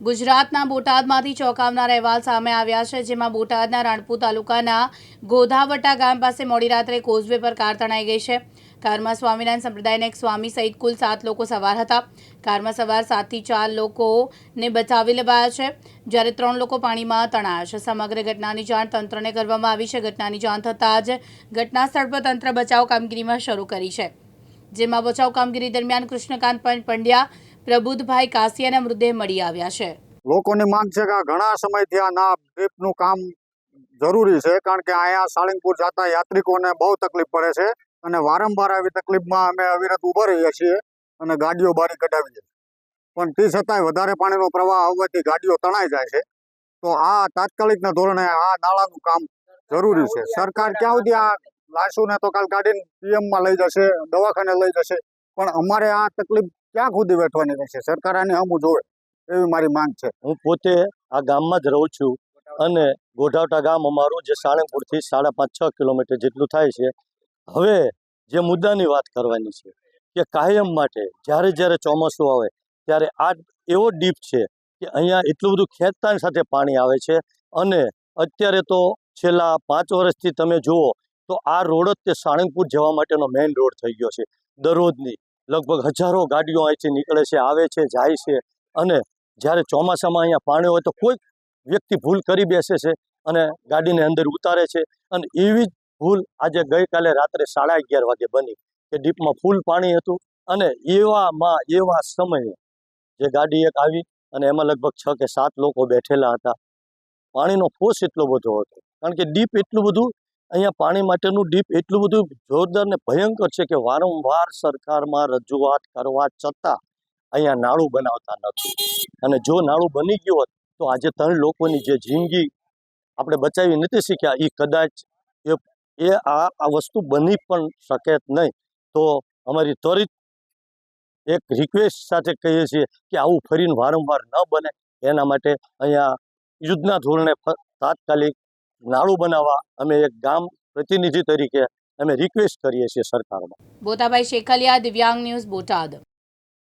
ગુજરાતના બોટાદમાંથી ચોંકાવનાર અહેવાલ સામે આવ્યા છે, જેમાં બોટાદના રાણપુર તાલુકાના ગોધાવટા ગામ પાસે મોડી રાત્રે કોઝવે પર કાર તણાઈ ગઈ છે. કારમાં સ્વામિનારાયણ સંપ્રદાયના એક સ્વામી સહિત કુલ સાત લોકો સવાર હતા. કારમાં સવાર સાતથી ચાર લોકોને બચાવી લેવાયા છે. જ્યારે ત્રણ લોકો પાણીમાં તણાયા છે. સમગ્ર ઘટનાની જાણ તંત્રને કરવામાં આવી છે. ઘટનાની જાણ થતાં જ ઘટના સ્થળ પર તંત્ર બચાવ કામગીરીમાં શરૂ કરી છે. જેમાં બચાવ કામગીરી દરમિયાન કૃષ્ણકાંત પંડ્યા પ્રબુદ્ધભાઈ કાસિયાના મૃતદેહ મળી આવ્યા છે. લોકોની માંગ છે કે ઘણા સમયથી આ ના નું કામ જરૂરી છે, કારણ કે અહીંયા સાળંગપુર જતા યાત્રિકોને બહુ તકલીફ પડે છે અને વારંવાર આવી તકલીફમાં અમે અવિરત ઊભા રહીએ છીએ અને ગાડીઓ બારી કઢાવીએ પણ તે છતાંય વધારે પાણીનો પ્રવાહ આવવાથી ગાડીઓ તણાઈ જાય છે. તો આ તાત્કાલિકના ધોરણે આ નાળાનું કામ જરૂરી છે. સરકાર ક્યાં સુધી આ લાશુને તો કાલ કાઢીને પીએમમાં લઈ જશે, દવાખાને લઈ જશે, પણ અમારે આ તકલીફ ક્યાં ખુદી વેઠવાની રહેશે? સરકાર આને હમું જોવે, એવી મારી માંગ છે. હું પોતે આ ગામમાં જ રહું છું અને ગોઢાવટા ગામ અમારું, જે સાળંગપુરથી સાડા પાંચ છ કિલોમીટર જેટલું થાય છે. હવે જે મુદ્દાની વાત કરવાની છે કે કાયમ માટે જ્યારે જ્યારે ચોમાસું આવે ત્યારે આ એવો ડીપ છે કે અહીંયા એટલું બધું ખેંચતાની સાથે પાણી આવે છે અને અત્યારે તો છેલ્લા પાંચ વર્ષથી તમે જુઓ તો આ રોડ જ તે સાળંગપુર જવા માટેનો મેઇન રોડ થઈ ગયો છે દરરોજની. લગભગ હજારો ગાડીઓ અહીંથી નીકળે છે, આવે છે, જાય છે. અને જ્યારે ચોમાસામાં અહીંયા પાણી હોય તો કોઈ વ્યક્તિ ભૂલ કરી બેસે છે અને ગાડીને અંદર ઉતારે છે. અને એવી જ ભૂલ આજે ગઈકાલે રાત્રે સાડા અગિયાર વાગે બની કે ડીપમાં ફૂલ પાણી હતું અને એવામાં એવા સમયે જે ગાડી એક આવી અને એમાં લગભગ છ કે સાત લોકો બેઠેલા હતા. પાણીનો ફોર્સ એટલો બધો હતો. કારણ કે ડીપ એટલું બધું અહીંયા પાણી માટેનું ડીપ એટલું બધું જોરદાર ને ભયંકર છે કે વારંવાર સરકારમાં રજૂઆત કરવા છતાં અહીંયા નાળું બનાવતા નથી. અને જો નાળું બની ગયું હોત, તો આજે ત્રણ લોકોની જે જિંદગી આપણે બચાવી નથી શીખ્યા એ કદાચ એ એ આ આ વસ્તુ બની પણ શકે નહીં. તો અમારી ત્વરિત એક રિક્વેસ્ટ સાથે કહીએ છીએ કે આવું ફરીને વારંવાર ન બને. એના માટે અહીંયા યુદ્ધના ધોરણે તાત્કાલિક નાળું બનાવવા અમે એક ગામ પ્રતિનિધિ તરીકે અમે રિક્વેસ્ટ કરીએ છીએ સરકારમાં. બોતાભાઈ શેખલિયા, દિવ્યાંગ ન્યૂઝ બોટાદ.